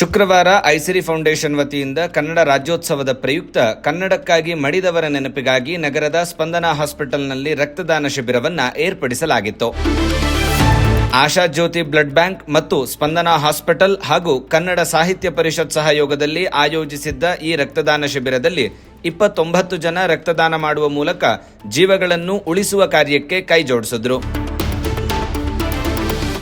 ಶುಕ್ರವಾರ ಐಸಿರಿ ಫೌಂಡೇಶನ್ ವತಿಯಿಂದ ಕನ್ನಡ ರಾಜ್ಯೋತ್ಸವದ ಪ್ರಯುಕ್ತ ಕನ್ನಡಕ್ಕಾಗಿ ಮಡಿದವರ ನೆನಪಿಗಾಗಿ ನಗರದ ಸ್ಪಂದನಾ ಹಾಸ್ಪಿಟಲ್ನಲ್ಲಿ ರಕ್ತದಾನ ಶಿಬಿರವನ್ನು ಏರ್ಪಡಿಸಲಾಗಿತ್ತು. ಆಶಾ ಜ್ಯೋತಿ ಬ್ಲಡ್ ಬ್ಯಾಂಕ್ ಮತ್ತು ಸ್ಪಂದನಾ ಹಾಸ್ಪಿಟಲ್ ಹಾಗೂ ಕನ್ನಡ ಸಾಹಿತ್ಯ ಪರಿಷತ್ ಸಹಯೋಗದಲ್ಲಿ ಆಯೋಜಿಸಿದ್ದ ಈ ರಕ್ತದಾನ ಶಿಬಿರದಲ್ಲಿ ಇಪ್ಪತ್ತೊಂಬತ್ತು ಜನ ರಕ್ತದಾನ ಮಾಡುವ ಮೂಲಕ ಜೀವಗಳನ್ನು ಉಳಿಸುವ ಕಾರ್ಯಕ್ಕೆ ಕೈಜೋಡಿಸಿದ್ರು.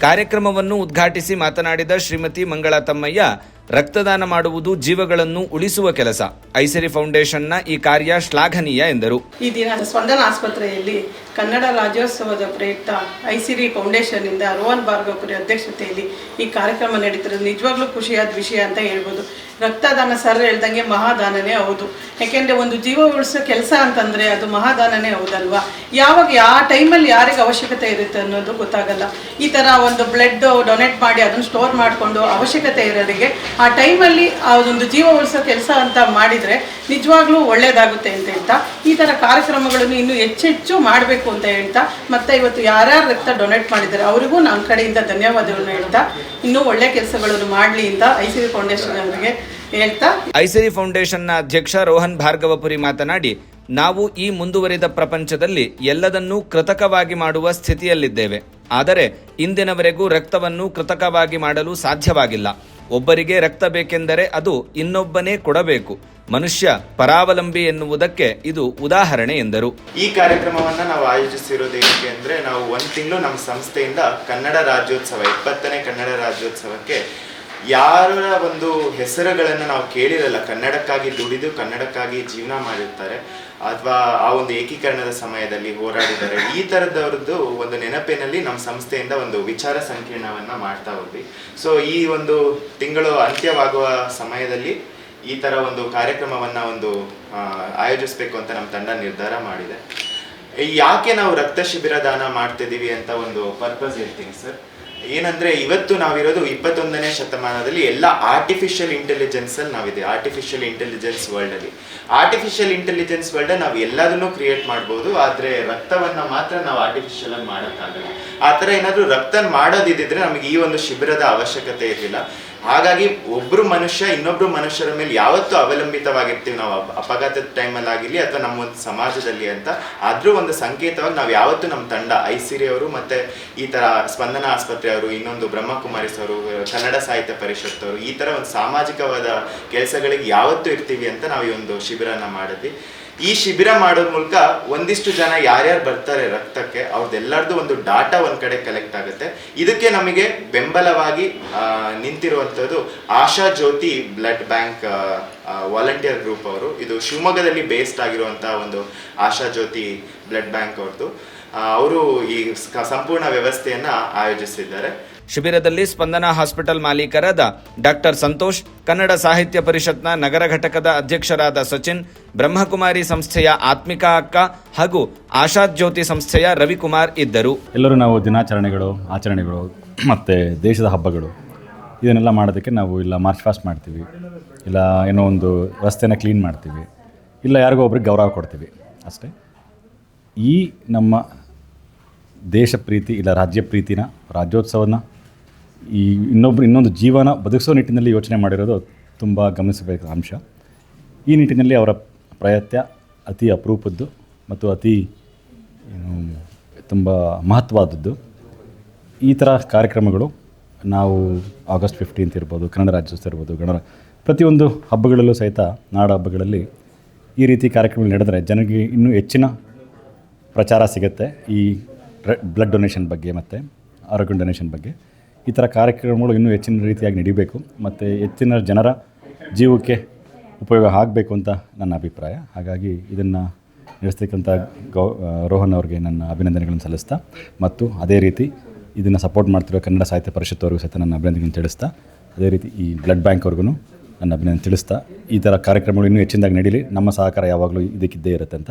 ಕಾರ್ಯಕ್ರಮವನ್ನು ಉದ್ಘಾಟಿಸಿ ಮಾತನಾಡಿದ ಶ್ರೀಮತಿ ಮಂಗಳಾ ತಮ್ಮಯ್ಯ ರಕ್ತದಾನ ಮಾಡುವುದು ಜೀವಗಳನ್ನು ಉಳಿಸುವ ಕೆಲಸ. ಐಸರಿ ಫೌಂಡೇಶನ್ನ ಈ ಕಾರ್ಯ ಶ್ಲಾಘನೀಯ ಎಂದರು. ಈ ದಿನ ಸ್ಪಂದನ ಆಸ್ಪತ್ರೆಯಲ್ಲಿ ಕನ್ನಡ ರಾಜ್ಯೋತ್ಸವದ ಪ್ರಯುಕ್ತ ಐಸಿರಿ ಫೌಂಡೇಶನ್ನಿಂದ ರೋಹನ್ ಭಾರ್ಗವಪುರಿ ಅಧ್ಯಕ್ಷತೆಯಲ್ಲಿ ಈ ಕಾರ್ಯಕ್ರಮ ನಡೀತಿರೋದು. ನಿಜವಾಗ್ಲೂ ಖುಷಿಯಾದ ವಿಷಯ ಅಂತ ಹೇಳ್ಬೋದು. ರಕ್ತದಾನ ಸರ್ ಹೇಳ್ದಂಗೆ ಮಹಾದಾನನೇ ಹೌದು. ಯಾಕೆಂದರೆ ಒಂದು ಜೀವ ಉಳಿಸೋ ಕೆಲಸ ಅಂತಂದರೆ ಅದು ಮಹಾದಾನನೇ ಹೌದಲ್ವಾ? ಯಾವಾಗ ಯಾವ ಟೈಮಲ್ಲಿ ಯಾರಿಗೆ ಅವಶ್ಯಕತೆ ಇರುತ್ತೆ ಅನ್ನೋದು ಗೊತ್ತಾಗಲ್ಲ. ಈ ಥರ ಒಂದು ಬ್ಲಡ್ ಡೊನೇಟ್ ಮಾಡಿ ಅದನ್ನು ಸ್ಟೋರ್ ಮಾಡಿಕೊಂಡು ಅವಶ್ಯಕತೆ ಇರೋರಿಗೆ ಆ ಟೈಮಲ್ಲಿ ಆ ಒಂದು ಜೀವ ಉಳಿಸೋ ಕೆಲಸ ಅಂತ ಮಾಡಿದರೆ ನಿಜವಾಗ್ಲೂ ಒಳ್ಳೆಯದಾಗುತ್ತೆ ಅಂತ ಹೇಳ್ತಾ, ಈ ಥರ ಕಾರ್ಯಕ್ರಮಗಳನ್ನು ಇನ್ನೂ ಹೆಚ್ಚೆಚ್ಚು ಮಾಡಬೇಕು ಅಂತ ಹೇಳ್ತಾ, ಮತ್ತು ಇವತ್ತು ಯಾರ್ಯಾರು ರಕ್ತ ಡೊನೇಟ್ ಮಾಡಿದ್ದಾರೆ, ಅವರಿಗೂ ನಮ್ಮ ಕಡೆಯಿಂದ ಧನ್ಯವಾದಗಳನ್ನು ಹೇಳ್ತಾ, ಇನ್ನೂ ಒಳ್ಳೆ ಕೆಲಸಗಳನ್ನು ಮಾಡಲಿ ಅಂತ ಐ ಸಿ ಫೌಂಡೇಶನ್ ಅವರಿಗೆ ಹೇಳ್ತಾ. ಐಸಿರಿ ಫೌಂಡೇಶನ್ನ ಅಧ್ಯಕ್ಷ ರೋಹನ್ ಭಾರ್ಗವಪುರಿ ಮಾತನಾಡಿ, ನಾವು ಈ ಮುಂದುವರಿದ ಪ್ರಪಂಚದಲ್ಲಿ ಎಲ್ಲದನ್ನೂ ಕೃತಕವಾಗಿ ಮಾಡುವ ಸ್ಥಿತಿಯಲ್ಲಿದ್ದೇವೆ, ಆದರೆ ಇಂದಿನವರೆಗೂ ರಕ್ತವನ್ನು ಕೃತಕವಾಗಿ ಮಾಡಲು ಸಾಧ್ಯವಾಗಿಲ್ಲ. ಒಬ್ಬರಿಗೆ ರಕ್ತ ಬೇಕೆಂದರೆ ಅದು ಇನ್ನೊಬ್ಬನೇ ಕೊಡಬೇಕು. ಮನುಷ್ಯ ಪರಾವಲಂಬಿ ಎನ್ನುವುದಕ್ಕೆ ಇದು ಉದಾಹರಣೆ ಎಂದರು. ಈ ಕಾರ್ಯಕ್ರಮವನ್ನು ನಾವು ಆಯೋಜಿಸಿರೋದು ಏನಕ್ಕೆ ಅಂದ್ರೆ ನಾವು ಒಂದು ತಿಂಗಳು ನಮ್ಮ ಸಂಸ್ಥೆಯಿಂದ ಕನ್ನಡ ರಾಜ್ಯೋತ್ಸವ, ಇಪ್ಪತ್ತನೇ ಕನ್ನಡ ರಾಜ್ಯೋತ್ಸವಕ್ಕೆ ಯಾರ ಒಂದು ಹೆಸರುಗಳನ್ನು ನಾವು ಕೇಳಿರಲ್ಲ. ಕನ್ನಡಕ್ಕಾಗಿ ದುಡಿದು ಕನ್ನಡಕ್ಕಾಗಿ ಜೀವನ ಮಾಡಿರ್ತಾರೆ. ಅಥವಾ ಆ ಒಂದು ಏಕೀಕರಣದ ಸಮಯದಲ್ಲಿ ಹೋರಾಡಿದ್ದಾರೆ ಈ ಥರದವ್ರದ್ದು ಒಂದು ನೆನಪಿನಲ್ಲಿ ನಮ್ಮ ಸಂಸ್ಥೆಯಿಂದ ಒಂದು ವಿಚಾರ ಸಂಕಿರಣವನ್ನ ಮಾಡ್ತಾ ಹೋದ್ವಿ. ಸೊ ಈ ಒಂದು ತಿಂಗಳು ಅಂತ್ಯವಾಗುವ ಸಮಯದಲ್ಲಿ ಈ ತರ ಒಂದು ಕಾರ್ಯಕ್ರಮವನ್ನ ಒಂದು ಆಯೋಜಿಸ್ಬೇಕು ಅಂತ ನಮ್ಮ ತಂಡ ನಿರ್ಧಾರ ಮಾಡಿದೆ. ಯಾಕೆ ನಾವು ರಕ್ತ ಶಿಬಿರ ದಾನ ಮಾಡ್ತಿದ್ದೀವಿ ಅಂತ ಒಂದು ಪರ್ಪಸ್ ಹೇಳ್ತೀನಿ ಸರ್ ಏನಂದ್ರೆ ಇವತ್ತು ನಾವಿರೋದು ಇಪ್ಪತ್ತೊಂದನೇ ಶತಮಾನದಲ್ಲಿ ಎಲ್ಲ ಆರ್ಟಿಫಿಷಿಯಲ್ ಇಂಟೆಲಿಜೆನ್ಸ್ ಅಲ್ಲಿ ನಾವಿದೆ. ಆರ್ಟಿಫಿಷಿಯಲ್ ಇಂಟೆಲಿಜೆನ್ಸ್ ವರ್ಲ್ಡ್ ಅಲ್ಲಿ. ಆರ್ಟಿಫಿಷಿಯಲ್ ಇಂಟೆಲಿಜೆನ್ಸ್ ವರ್ಲ್ಡ್ ನಾವು ಎಲ್ಲದನ್ನು ಕ್ರಿಯೇಟ್ ಮಾಡ್ಬೋದು, ಆದ್ರೆ ರಕ್ತವನ್ನ ಮಾತ್ರ ನಾವು ಆರ್ಟಿಫಿಷಿಯಲ್ ಆಗಿ ಮಾಡೋಕ್ಕಾಗಲ್ಲ. ಆ ಏನಾದರೂ ರಕ್ತ ಮಾಡೋದಿದ್ರೆ ನಮಗೆ ಈ ಒಂದು ಶಿಬಿರದ ಅವಶ್ಯಕತೆ ಇರಲಿಲ್ಲ. ಹಾಗಾಗಿ ಒಬ್ರು ಮನುಷ್ಯ ಇನ್ನೊಬ್ರು ಮನುಷ್ಯರ ಮೇಲೆ ಯಾವತ್ತು ಅವಲಂಬಿತವಾಗಿರ್ತೀವಿ. ನಾವು ಅಪ- ಅಪಘಾತದ ಟೈಮಲ್ಲಿ ಆಗಿರಲಿ ಅಥವಾ ನಮ್ಮ ಒಂದು ಸಮಾಜದಲ್ಲಿ ಅಂತ. ಆದ್ರೂ ಒಂದು ಸಂಕೇತವಾಗಿ ನಾವು ಯಾವತ್ತು ನಮ್ಮ ತಂಡ ಐಸಿರಿ ಅವರು ಮತ್ತೆ ಈ ತರ ಸ್ಪಂದನ ಆಸ್ಪತ್ರೆ ಅವರು, ಇನ್ನೊಂದು ಬ್ರಹ್ಮಕುಮಾರಿಸ್ ಅವರು, ಕನ್ನಡ ಸಾಹಿತ್ಯ ಪರಿಷತ್ ಅವರು, ಈ ತರ ಒಂದು ಸಾಮಾಜಿಕವಾದ ಕೆಲಸಗಳಿಗೆ ಯಾವತ್ತೂ ಇರ್ತೀವಿ ಅಂತ ನಾವು ಈ ಒಂದು ಶಿಬಿರನ ಮಾಡಿದ್ವಿ. ಈ ಶಿಬಿರ ಮಾಡೋದ್ ಮೂಲಕ ಒಂದಿಷ್ಟು ಜನ ಯಾರ್ಯಾರು ಬರ್ತಾರೆ ರಕ್ತಕ್ಕೆ ಅವ್ರದ್ದೆಲ್ಲರದ್ದು ಒಂದು ಡಾಟಾ ಒಂದ್ ಕಡೆ ಕಲೆಕ್ಟ್ ಆಗುತ್ತೆ. ಇದಕ್ಕೆ ನಮಗೆ ಬೆಂಬಲವಾಗಿ ನಿಂತಿರುವಂಥದ್ದು Asha Jyothi blood bank volunteer group ಅವರು. ಇದು ಶಿವಮೊಗ್ಗದಲ್ಲಿ ಬೇಸ್ಡ್ ಆಗಿರುವಂಥ ಒಂದು ಆಶಾ ಜ್ಯೋತಿ ಬ್ಲಡ್ ಬ್ಯಾಂಕ್ ಅವ್ರದ್ದು ಅವರು ಈ ಸಂಪೂರ್ಣ ವ್ಯವಸ್ಥೆಯನ್ನ ಆಯೋಜಿಸಿದ್ದಾರೆ. ಶಿಬಿರದಲ್ಲಿ ಸ್ಪಂದನ ಹಾಸ್ಪಿಟಲ್ ಮಾಲೀಕರಾದ ಡಾಕ್ಟರ್ ಸಂತೋಷ್ ಕನ್ನಡ ಸಾಹಿತ್ಯ ಪರಿಷತ್ನ ನಗರ ಘಟಕದ ಅಧ್ಯಕ್ಷರಾದ ಸಚಿನ್ ಬ್ರಹ್ಮಕುಮಾರಿ ಸಂಸ್ಥೆಯ ಆತ್ಮಿಕಾ ಅಕ್ಕ ಹಾಗೂ ಆಶಾದ್ ಜ್ಯೋತಿ ಸಂಸ್ಥೆಯ ರವಿಕುಮಾರ್ ಇದ್ದರು. ಎಲ್ಲರೂ ನಾವು ದಿನಾಚರಣೆಗಳು ಆಚರಣೆಗಳು ಮತ್ತು ದೇಶದ ಹಬ್ಬಗಳು ಇದನ್ನೆಲ್ಲ ಮಾಡೋದಕ್ಕೆ ನಾವು ಇಲ್ಲ ಮಾರ್ಚ್ ಫಾಸ್ಟ್ ಮಾಡ್ತೀವಿ ಇಲ್ಲ ಏನೋ ಒಂದು ರಸ್ತೆನ ಕ್ಲೀನ್ ಮಾಡ್ತೀವಿ ಇಲ್ಲ ಯಾರಿಗೋ ಒಬ್ರಿಗೆ ಗೌರವ ಕೊಡ್ತೀವಿ ಅಷ್ಟೇ. ಈ ನಮ್ಮ ದೇಶ ಪ್ರೀತಿ ಇಲ್ಲ ರಾಜ್ಯ ಪ್ರೀತಿನ, ರಾಜ್ಯೋತ್ಸವನ, ಈ ಇನ್ನೊಬ್ಬರು ಇನ್ನೊಂದು ಜೀವನ ಬದುಕಿಸೋ ನಿಟ್ಟಿನಲ್ಲಿ ಯೋಚನೆ ಮಾಡಿರೋದು ತುಂಬ ಗಮನಿಸಬೇಕಾದ ಅಂಶ. ಈ ನಿಟ್ಟಿನಲ್ಲಿ ಅವರ ಪ್ರಯತ್ನ ಅತಿ ಅಪರೂಪದ್ದು ಮತ್ತು ಅತಿ ತುಂಬ ಮಹತ್ವವಾದದ್ದು. ಈ ಥರ ಕಾರ್ಯಕ್ರಮಗಳು ನಾವು ಆಗಸ್ಟ್ ಫಿಫ್ಟೀನ್ತ್ ಇರ್ಬೋದು, ಕನ್ನಡ ರಾಜ್ಯೋತ್ಸವ ಇರ್ಬೋದು ಗಣರ ಪ್ರತಿಯೊಂದು ಹಬ್ಬಗಳಲ್ಲೂ ಸಹಿತ ನಾಡ ಹಬ್ಬಗಳಲ್ಲಿ ಈ ರೀತಿ ಕಾರ್ಯಕ್ರಮಗಳು ನಡೆದರೆ ಜನರಿಗೆ ಇನ್ನೂ ಹೆಚ್ಚಿನ ಪ್ರಚಾರ ಸಿಗುತ್ತೆ. ಈ ಬ್ಲಡ್ ಡೊನೇಷನ್ ಬಗ್ಗೆ ಮತ್ತು, ಆರೋಗ್ಯ ಡೊನೇಷನ್ ಬಗ್ಗೆ. ಈ ಥರ ಕಾರ್ಯಕ್ರಮಗಳು ಇನ್ನೂ ಹೆಚ್ಚಿನ ರೀತಿಯಾಗಿ ನಡೀಬೇಕು. ಮತ್ತು ಹೆಚ್ಚಿನ ಜನರ ಜೀವಕ್ಕೆ ಉಪಯೋಗ ಆಗಬೇಕು ಅಂತ ನನ್ನ ಅಭಿಪ್ರಾಯ. ಹಾಗಾಗಿ ಇದನ್ನು ನಡೆಸ್ತಕ್ಕಂಥ ಗೌ ರೋಹನ್ ಅವ್ರಿಗೆ ನನ್ನ ಅಭಿನಂದನೆಗಳನ್ನು ಸಲ್ಲಿಸ್ತಾ, ಮತ್ತು ಅದೇ ರೀತಿ ಇದನ್ನು ಸಪೋರ್ಟ್ ಮಾಡ್ತಿರೋ ಕನ್ನಡ ಸಾಹಿತ್ಯ ಪರಿಷತ್ ಅವ್ರಿಗೂ ಸಹಿತ ನನ್ನ ಅಭಿನಂದನೆಗಳನ್ನು ತಿಳಿಸ್ತಾ, ಅದೇ ರೀತಿ ಈ ಬ್ಲಡ್ ಬ್ಯಾಂಕ್ ಅವ್ರಿಗೂ ನನ್ನ ಅಭಿನಂದನೆ ತಿಳಿಸ್ತಾ, ಈ ಥರ ಕಾರ್ಯಕ್ರಮಗಳು ಇನ್ನೂ ಹೆಚ್ಚಿನದಾಗಿ ನಡೀಲಿ. ನಮ್ಮ ಸಹಕಾರ ಯಾವಾಗಲೂ ಇದಕ್ಕಿದ್ದೇ ಇರುತ್ತೆ ಅಂತ